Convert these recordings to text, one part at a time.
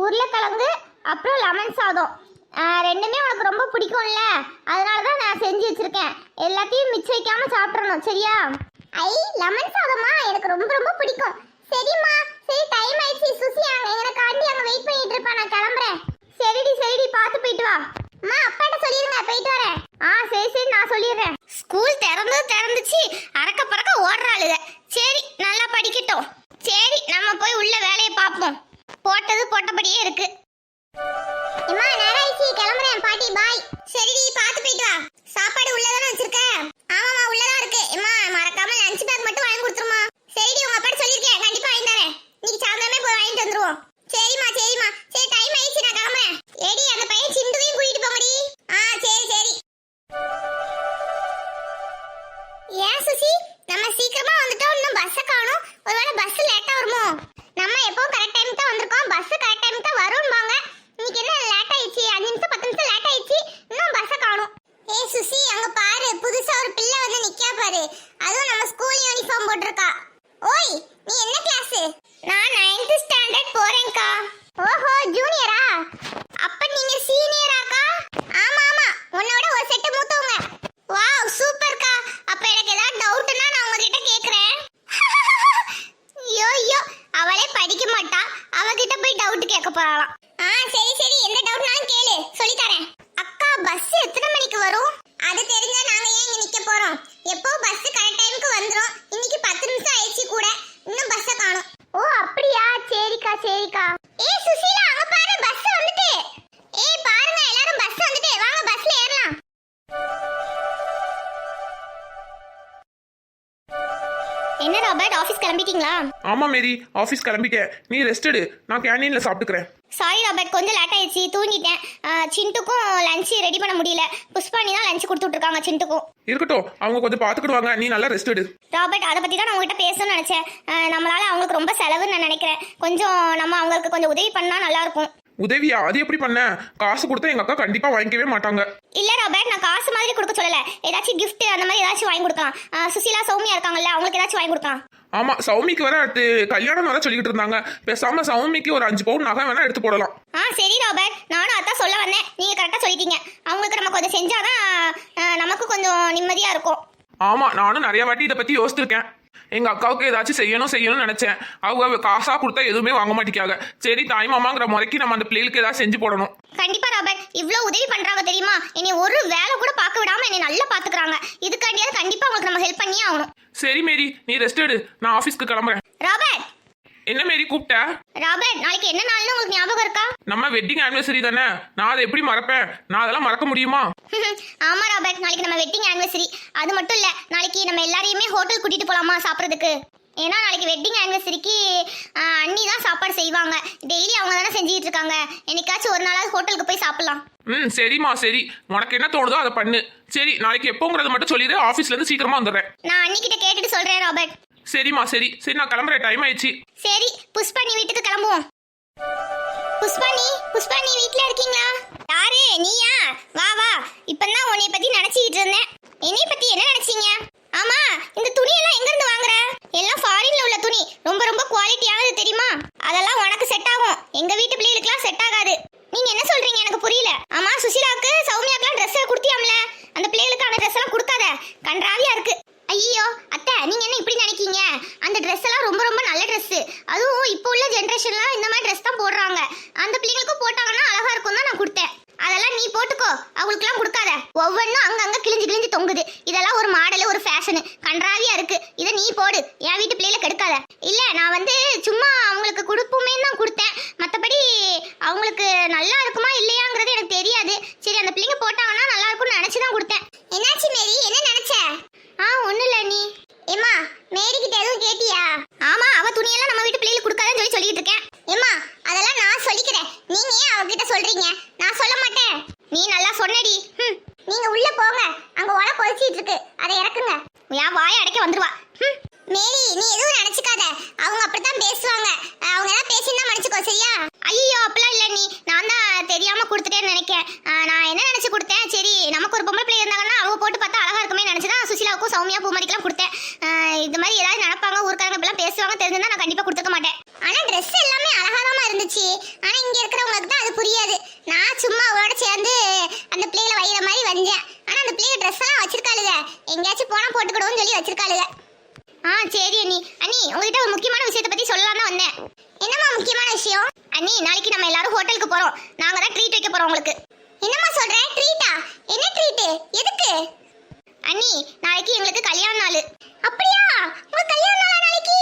உருளைக்கிழங்கு அப்புறம் லெமன் சாதம். ரெண்டுமே உனக்கு ரொம்ப பிடிக்கும்ல? அதனால தான் நான் செஞ்சு வச்சுருக்கேன். எல்லாத்தையும் மிச்சம் வைக்காம சாப்பிட்றணும் சரியா? ஐ லெமன் சாதமா? எனக்கு ரொம்ப ரொம்ப பிடிக்கும். சரிம்மா. சரி டைம் ஆயிடுச்சு. சுசி நீ என்ன கிளாஸ் என்ன ராபர்ட் ஆபீஸ் கிளம்பிட்டீங்களா? ஆமா மேரி ஆஃபீஸ் கிளம்பிட்டேன் நீ ரெஸ்ட் எடு நான் கேண்டீன்ல சாப்பிட்டுக்கிறேன். சாரி ராபர்ட் கொஞ்சம் லேட் ஆயிடுச்சு தூங்கிட்டேன். சிண்டுக்கும் லஞ்ச் ரெடி பண்ண முடியல. புஷ்பானி தான் லஞ்ச் கொடுத்து விட்ருக்காங்க சிண்டுக்கும். இருக்கட்டும் அவங்க கொஞ்சம் பாத்துக்கிடுவாங்க. நீ நல்லா ரெஸ்ட் எடு. ராபர்ட் அதை பற்றி தான் நான் உங்ககிட்ட பேசணும்னு நினச்சேன். நம்மளால அவங்களுக்கு ரொம்ப செலவுன்னு நான் நினைக்கிறேன். கொஞ்சம் நம்ம அவங்களுக்கு கொஞ்சம் உதவி பண்ணால் நல்லா இருக்கும். உதவியா? அது எப்படி பண்ண? காசு கொடுத்தா எங்க அக்கா கண்டிப்பா வாங்கிக்கவே மாட்டாங்க. இல்ல ராபர்ட் நான் காசு மாதிரி கொடுக்க சொல்லல. ஏதாச்சும் gift அந்த மாதிரி ஏதாச்சும் வாங்கி கொடுக்கலாம். சுசீலா சௌமியா இருக்காங்கல்ல அவங்களுக்கு ஏதாச்சும் வாங்கி கொடுக்கலாம். ஆமா சௌமிக்கு வேற அடுத்து கல்யாணம் வேற சொல்லிக்கிட்டு இருந்தாங்க. பேசாம சௌமிக்கு ஒரு அஞ்சு பவுன் நகை வேணா எடுத்து போடலாம். ஆ சரி ராபர்ட் நானும் அதான் சொல்ல வந்தேன். நீங்க கரெக்டா சொல்லிட்டீங்க. அவங்களுக்கு நம்ம கொஞ்சம் செஞ்சாதான் நமக்கு கொஞ்சம் நிம்மதியா இருக்கும். ஆமா நானும் நிறைய வாட்டி இதை பத்தி யோசிச்சிருக்கேன். எங்க அக்காவுக்கு ஏதாச்சும் செய்யணும் செய்யணும்னு நினைச்சேன். அவங்க காசா கொடுத்தா எதுவுமே வாங்க மாட்டேங்காங்க சரி தாய் மாமாங்கிற முறைக்கு நம்ம அந்த பிள்ளைகளுக்கு ஏதாவது செஞ்சு போடணும். கண்டிப்பா ராபர்ட் இவ்ளோ உதவி பண்றாங்க தெரியுமா? என்னை ஒரு வேலை கூட பார்க்க விடாம என்னை நல்லா பாத்துக்கறாங்க. இதுக்காண்டியாவது கண்டிப்பா உங்களுக்கு நம்ம ஹெல்ப் பண்ணியே ஆகணும். சரி மேரி நீ ரெஸ்ட் எடு. நான் ஆபீஸ்க்கு கிளம்புறேன். ராபர்ட் என்ன மேரி கூப்பிட்ட? ராபர்ட் நாளைக்கு என்ன நாள்னு உங்களுக்கு ஞாபகம் இருக்கா? நம்ம வெட்டிங் ஆனிவர்சரி தானே? நான் அதை எப்படி மறப்பேன்? நான் அதெல்லாம் மறக்க முடியுமா? ஆமா ராபர்ட் நாளைக்கு நம்ம வெட்டிங் ஆனிவர்சரி அது மட்டும் இல்ல நாளைக்கு நம்ம எல்லாரையுமே ஹோட்டல் கூட்டிட்டு போலாமா சாப்பிட்றதுக்கு? ஏன்னா நாளைக்கு வெட்டிங் ஆனிவர்சரிக்கு அண்ணி தான் சாப்பாடு செய்வாங்க. டெய்லி அவங்க தானே செஞ்சுட்டு இருக்காங்க. என்னைக்காச்சும் ஒரு நாளாவது ஹோட்டலுக்கு போய் சாப்பிடலாம். ம் சரிம்மா சரி. உனக்கு என்ன தோணுதோ அதை பண்ணு. சரி நாளைக்கு எப்போங்கிறத மட்டும் சொல்லிடு. ஆஃபீஸ்ல இருந்து சீக்கிரமா வந்துடுறேன். நான் அண்ணிக்கிட்ட கேட்டுட்டு சொல்றேன் ராபர்ட். சரிம்மா சரி. சரி நான் கிளம்புறேன். டைம் ஆயிடுச்சு. சரி புஷ்பா நீ வீட்டுக்கு கிளம்புவோம். புஷ்பா நீ புஷ்பா நீ வீட்ல இருக்கீங்களா? யாரு? நீயா? வா வா. இப்பதான் உன்னை பத்தி நினைச்சிட்டு இருந்தேன். என்னை பத்தி என்ன நினைச்சீங்க? ஆமா இந்த துணி எல்லாம் எங்க இருந்து வாங்குற? எல்லாம் ஃபாரின்ல உள்ள துணி. ரொம்ப ரொம்ப குவாலிட்டியானது தெரியுமா? அதெல்லாம் உனக்கு செட் ஆகும். எங்க வீட்டு பிள்ளைகளுக்குலாம் செட் ஆகாது. நீங்க என்ன சொல்றீங்க? எனக்கு புரியல. ஆமா சுசிலாக்கு சௌமியாக்குலாம் ட்ரெஸ் கொடுத்தியாம்ல அந்த பிள்ளைகளுக்கான ட்ரெஸ் எல்லாம் கொடுக்காத கன்றாவியா இருக்கு ஐயோ அத்தை நீங்க என்ன இப்படி நினைக்கீங்க அந்த ட்ரெஸ் எல்லாம் ரொம்ப ரொம்ப நல்ல ட்ரெஸ் அதுவும் இப்போ உள்ள ஜென்ரேஷன்லாம் இந்த மாதிரி ட்ரெஸ் தான் போடுறாங்க அந்த பிள்ளைங்களுக்கும் போட்டாங்கன்னா அழகா இருக்கும் தான் நான் கொடுத்தேன். அதெல்லாம் நீ போட்டுக்கோ. அவங்களுக்குலாம் கொடுக்காத. ஒவ்வொன்றும் அங்கங்க கிழிஞ்சு கிழிஞ்சு தொங்குது. இதெல்லாம் ஒரு மாடலு ஒரு ஃபேஷனு கன்றாவியா இருக்கு. இதை நீ போடு. என் வீட்டு பிள்ளைல கெடுக்காத. இல்ல நான் வந்து சும்மா அவங்களுக்கு கொடுப்போமே தான் கொடுத்தேன். மற்றபடி அவங்களுக்கு நல்லா இருக்குமா இல்லையாங்கிறது எனக்கு தெரியாது. சரி அந்த பிள்ளைங்க போட்டாங்கன்னா நல்லா இருக்கும்னு நினைச்சு தான் கொடுத்தேன். என்னாச்சு மேரி? என்ன நினைச்ச? ஆ ஒன்றும் இல்லை நீ. ஏமா மேரி கிட்ட எதுவும் கேட்டியா? ஆமா அவ துணியெல்லாம் நம்ம வீட்டு பிள்ளைகளுக்கு கொடுக்காதன்னு சொல்லி சொல்லிட்டு இருக்கேன். ஏமா அதெல்லாம் நான் சொல்லிக்கிறேன் நீங்க ஏன் அவகிட்ட சொல்றீங்க? நான் சொல்ல மாட்டேன். நீ நல்லா சொன்னடி. ஹம். நீங்க உள்ள போங்க. அங்க உல கொதிச்சிட்டு இருக்கு. அதை இறக்குங்க. என் வாயை அடைக்க வந்துருவா. மேரி நீ எதுவும் நினைச்சுக்காத. அவங்க அப்படித்தான் பேசுவாங்க. அவங்க எல்லாம் பேசினா மன்னிச்சுக்கோ சரியா? ஐயோ அப்பெல்லாம் இல்ல நீ. நான் தான் தெரியாம கொடுத்துட்டேன்னு நினைக்கிறேன் நான் என்ன நினைச்சு கொடுத்தேன்? சரி நமக்கு ஒரு பொம்பளை பிள்ளை இருந்தாங்கன்னா அவங்க போட்டு பார்த்தா அழகா இருக்குமே நினைச்சுதான் சுசிலாவுக்கும் சௌமியா பூமரிக்கெல்லாம் கொடுத்தேன். இது மாதிரி ஏதாவது நடப்பாங்க ஊருக்காரங்க இப்பெல்லாம் பேசுவாங்க தெரிஞ்சிருந்தா நான் கண்டிப்பா கொடுத்துக்க மாட்டேன் ஆனா ட்ரெஸ் எல்லாமே அழகாதான் இருந்துச்சு ஆனா இங்க இருக்கிறவங்களுக்கு தான் அது புரியாது நான் சும்மா அவளோட சேர்ந்து செஞ்சேன் ஆனா அந்த பிள்ளைய ட்ரெஸ் எல்லாம் வச்சிருக்காளுங்க எங்கேயாச்சும் போனா போட்டுக்கிடுவோம்னு சொல்லி வச்சிருக்காளுங்க ஆ சரி அண்ணி அண்ணி உங்ககிட்ட ஒரு முக்கியமான விஷயத்தை பத்தி சொல்லலாம் தான் வந்தேன். என்னம்மா முக்கியமான விஷயம்? அண்ணி நாளைக்கு நம்ம எல்லாரும் ஹோட்டலுக்கு போறோம். நாங்க தான் ட்ரீட் வைக்க போறோம் உங்களுக்கு. என்னம்மா சொல்ற? ட்ரீட்டா என்ன ட்ரீட் எதுக்கு? அண்ணி நாளைக்கு எங்களுக்கு கல்யாண நாள். அப்படியா? உங்க கல்யாண நாள் நாளைக்கு?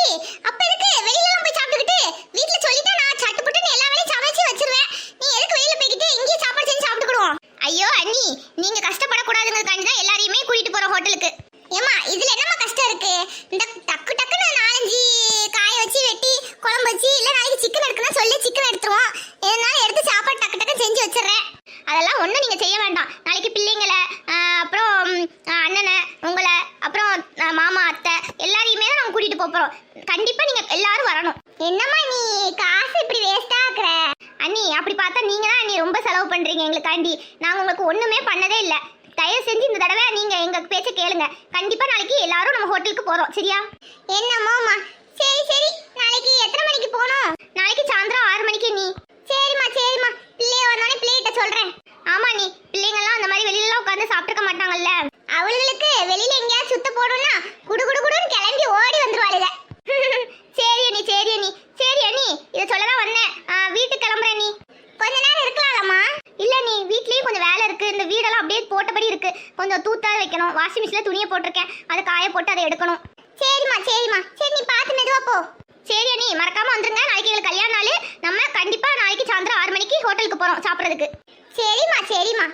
அப்ப எதுக்கு? வெளியில எல்லாம் போய் சாப்பிட்டுக்கிட்டு வீட்ல சொல்லிட்டா நான் சட்டுப்புட்டுன்னு எல்லா வேலையும் சமைச்சு வச்சிருவேன். நீ எதுக்கு வெளியில போய்கிட்டு இங்கேயே சாப்பாடு செஞ்சு சாப்பிட்டுக்கிடுவோம்? ஐயோ அண்ணி நீங்க கஷ்டப்படக்கூடாதுங்கிறதுக்காண்டி தான் எல்லாரையுமே கூட்டிட்டு போறோம் ஹோட்டலுக்கு. ஏமா இதுல என்னம்மா கஷ்டம் இருக்கு? இந்த டக்கு டக்குன்னு நாலஞ்சு நாளைக்கு சொல்லி சிக்கன் எடுத்துருவோம். இதனால எடுத்து சாப்பாடு டக்கு டக்கு செஞ்சு வச்சிடுறேன். அதெல்லாம் ஒன்றும் நீங்கள் செய்ய வேண்டாம். நாளைக்கு பிள்ளைங்களை அப்புறம் அண்ணனை உங்களை அப்புறம் மாமா அத்தை எல்லாரையுமே தான் நம்ம கூட்டிகிட்டு போகிறோம் கண்டிப்பாக நீங்கள் எல்லாரும் வரணும். என்னம்மா நீ காசு இப்படி வேஸ்ட்டாக ஆக்குற அண்ணி அப்படி பார்த்தா நீங்கள் தான் அண்ணி ரொம்ப செலவு பண்ணுறீங்க எங்களுக்காண்டி. நாங்கள் உங்களுக்கு ஒன்றுமே பண்ணதே இல்லை. தயவு செஞ்சு இந்த தடவை நீங்கள் எங்கள் பேச்சை கேளுங்க. கண்டிப்பாக நாளைக்கு எல்லாரும் நம்ம ஹோட்டலுக்கு போகிறோம் சரியா? என்னம்மா சரி சரி. நாளைக்கு எத்தனை மணிக்கு போகணும்? நாளைக்கு சாயந்தரம் ஆறு மணிக்கு நீ. சரிம்மா சரிம்மா. பிள்ளைய வந்தோடனே பிள்ளைகிட்ட சொல்கிறேன் ஆமா நீ. பிள்ளைங்கள்லாம் அந்த மாதிரி வெளியில உட்காந்து சாப்பிட்டுக்க மாட்டாங்கல்ல. அவளுங்களுக்கு வெளியில எங்கேயாவது சுத்த போடணும்னா குடு குடு குடுன்னு கிளம்பி ஓடி வந்துருவாளுங்க சரி அண்ணி சரி அண்ணி. சரி அண்ணி. இதை சொல்லதான் வந்தேன். வீட்டுக்கு கிளம்புறேன் நீ கொஞ்ச நேரம் இருக்கலாம்மா இல்ல நீ வீட்லயும் கொஞ்சம் வேலை இருக்கு. இந்த வீடெல்லாம் அப்படியே போட்டபடி இருக்கு. கொஞ்சம் தூத்தா வைக்கணும். வாஷிங் மிஷினில் துணியை போட்டிருக்கேன். அதை காய போட்டு அதை எடுக்கணும். சரிம்மா சரிம்மா. சரி நீ பார்த்து மெதுவா போ. சரி அண்ணி மறக்காம வந்துருங்க. நாளைக்கு எங்களுக்கு கல்யாண நாள். நம்ம கண்டிப்பா நாளைக்கு சாயந்தரம் ஆறு மணிக்கு ஹோட்டலுக்கு போறோம் சாப்பிட்றதுக்கு. சரிம்மா சரிம்மா.